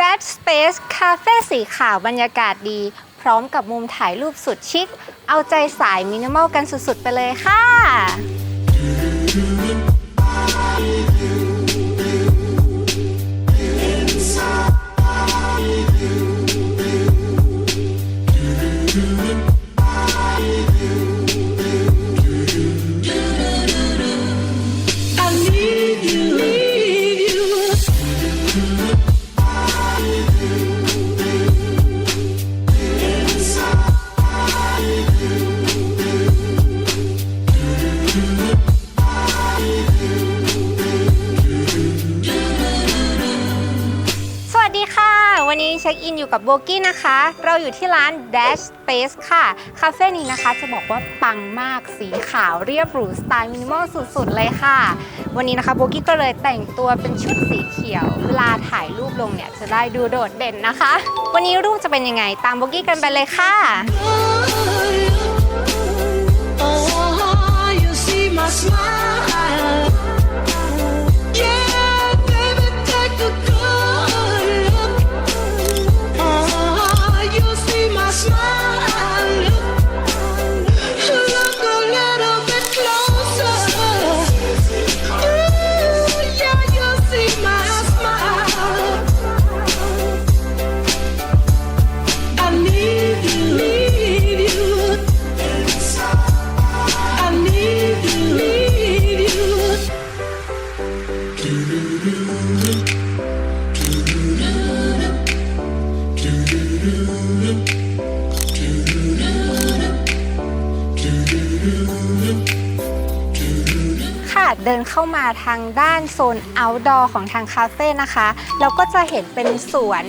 Red Space Cafe สีขาวบรรยากาศดี พร้อมกับมุมถ่ายรูปสุดชิค เอาใจสายมินิมอลกันสุดๆ ไปเลยค่ะ อินอยู่กับโบกี้นะคะ เราอยู่ที่ร้าน Dash Space ค่ะ คาเฟ่นี้นะคะจะบอกว่าปังมากสีขาวเรียบหรูสไตล์มินิมอลสุดๆ เลยค่ะ วันนี้นะคะโบกี้ก็เลยแต่งตัวเป็นชุดสีเขียว เวลาถ่ายรูปลงเนี่ยจะได้ดูโดดเด่นนะคะ วันนี้รูปจะเป็นยังไงตามโบกี้กันไปเลยค่ะ Oh, you see my smile. ค่ะ เดินเข้ามาทางด้านโซน outdoor ของทางคาเฟ่นะคะ เราก็จะเห็นเป็นสวน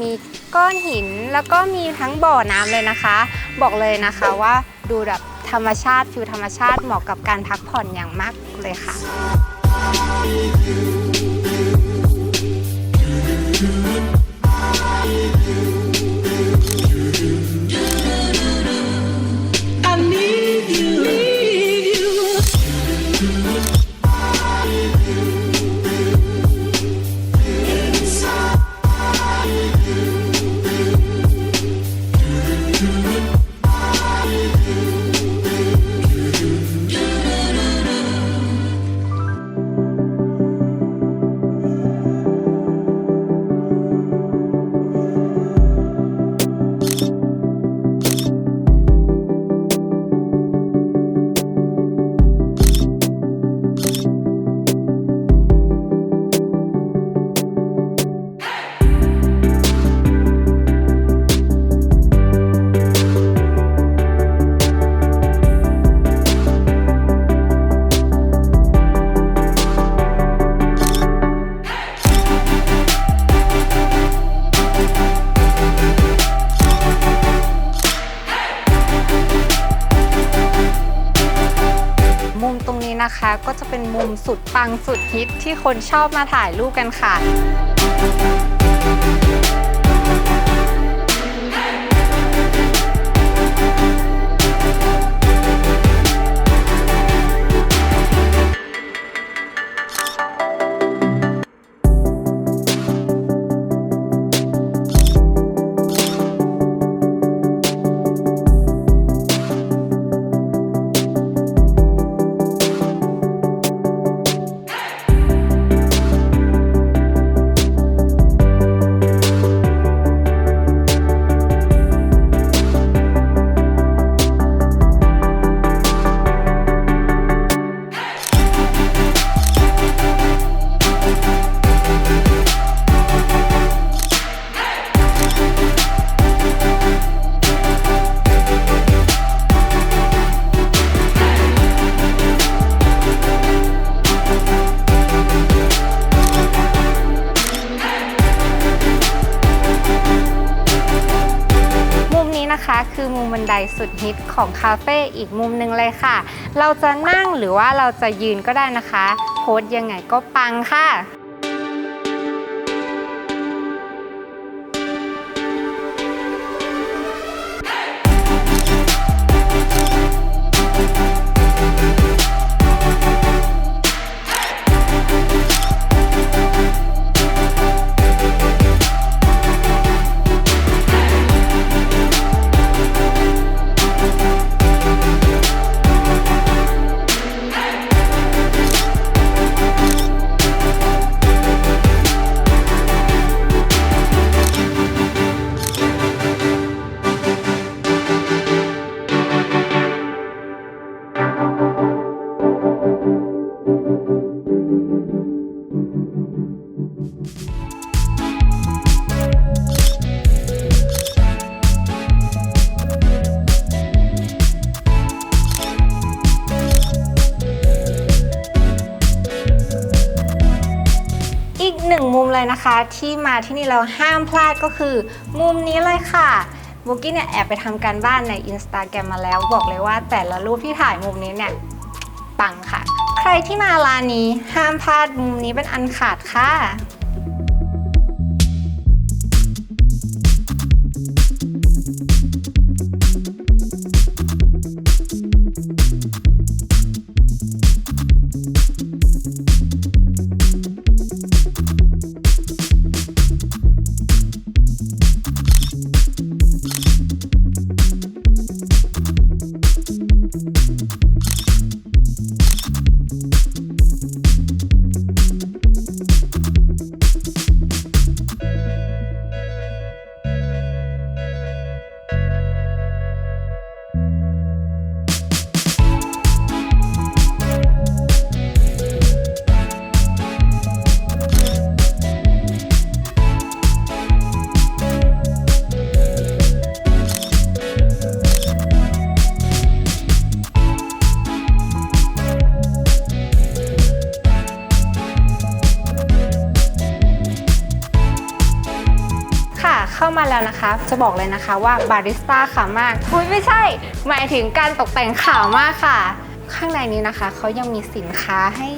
มีก้อนหิน แล้วก็มีทั้งบ่อน้ำเลยนะคะ บอกเลยนะคะว่าดูแบบธรรมชาติฟิวธรรมชาติเหมาะกับการพักผ่อนอย่างมากเลยค่ะ นะคะ ก็จะเป็นมุมสุดปังสุดฮิตที่คนชอบมาถ่ายรูปกันค่ะ คือมุมบันไดสุดฮิตของคาเฟ่อีกมุมหนึ่งเลยค่ะ เราจะนั่งหรือว่าเราจะยืนก็ได้นะคะ โพสยังไงก็ปังค่ะ ที่มาที่นี่เราห้ามพลาดก็คือ มุมนี้เลยค่ะบุกี้เนี่ยแอบไปทำการบ้านใน Instagram มาแล้ว บอกเลยว่าแต่ละรูปที่ถ่ายมุมนี้เนี่ยปังค่ะ ใครที่มาร้านนี้ห้ามพลาดมุมนี้เป็นอันขาดค่ะ แล้วนะคะ จะบอกเลยนะคะว่าบาริสต้าขาวมากอุ้ยไม่ใช่ หมายถึงการตกแต่งขาวมากค่ะ ข้างในนี้นะคะเขายังมีสินค้าให้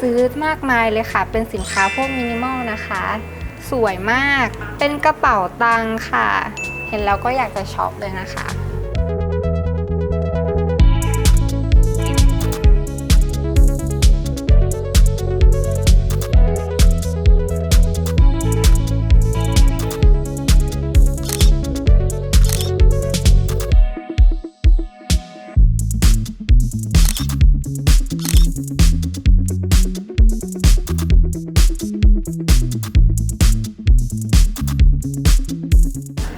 ซื้อมากมายเลยค่ะ เป็นสินค้าพวกมินิมอลนะคะ สวยมาก เป็นกระเป๋าตังค่ะ เห็นแล้วก็อยากจะช็อปเลยนะคะ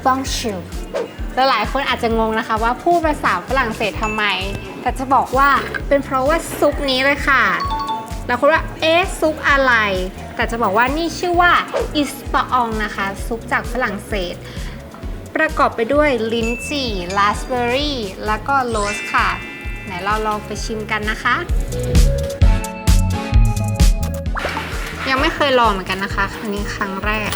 ฟองชิวแล้วหลายคนอาจจะงงนะคะว่าพูดภาษาฝรั่งเศสทำไม แต่จะบอกว่าเป็นเพราะว่าซุปนี้เลยค่ะหลายคนว่าเอ๊ะซุปอะไร แต่จะบอกว่านี่ชื่อว่าอิสปาองนะคะ ซุปจากฝรั่งเศส ประกอบไปด้วยลิ้นจี่ลาสเบอร์รี่ แล้วก็โรสค่ะ ไหนเราลองไปชิมกันนะคะ ยังไม่เคยลองเหมือนกันนะคะ อันนี้ครั้งแรก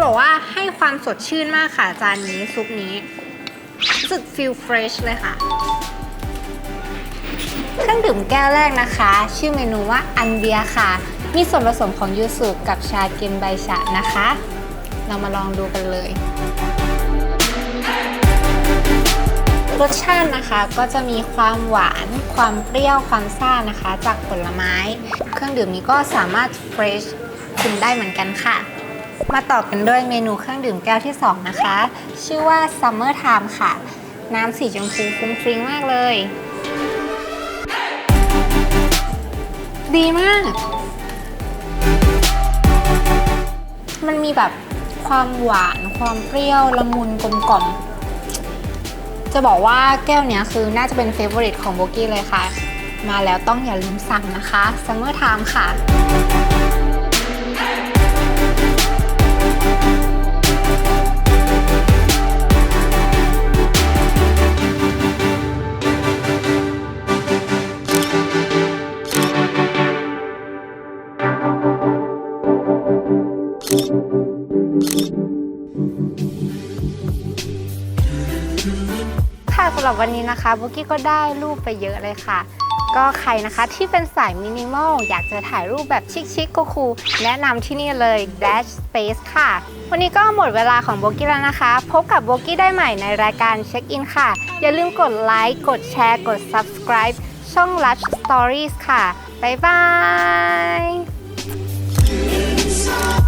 จะบอกว่าให้ความสดชื่นมากค่ะ จานนี้ซุปนี้รู้สึกฟิลเฟรชเลยค่ะ เครื่องดื่มแก้วแรกนะคะ ชื่อเมนูว่าอันเบียค่ะ มีส่วนผสมของยูสุกับชาเกนไบชะนะคะ เรามาลองดูกันเลยรสชาตินะคะก็จะมีความหวาน ความเปรี้ยวความซ่านะคะ จากผลไม้ เครื่องดื่มนี้ก็สามารถเฟรชกินได้เหมือนกันค่ะ มาต่อกันด้วยเมนูเครื่องดื่มแก้วที่ 2 นะคะ ชื่อว่า Summer Time ค่ะ น้ำสีชมพูฟุ้งฟริ้งมากเลย ดีมาก มันมีแบบความหวานความเปรี้ยวละมุนกลมกล่อม จะบอกว่าแก้วเนี้ยคือน่าจะเป็นเฟเวอริตของโบกี้เลยค่ะ มาแล้วต้องอย่าลืมสั่งนะคะ Summer Time ค่ะ สำหรับวันนี้นะคะบุกี้ก็ได้รูปไปเยอะเลยค่ะ ก็ใครนะคะที่เป็นสายมินิมอลอยากจะถ่ายรูปแบบชิคๆก็คูแนะนำที่นี่เลย Dash Space ค่ะ วันนี้ก็หมดเวลาของโบกี้แล้วนะคะ พบกับโบกี้ได้ใหม่ในรายการเช็คอินค่ะ อย่าลืมกดไลค์กดแชร์กด subscribe ช่อง Lush Stories ค่ะ บ๊ายบาย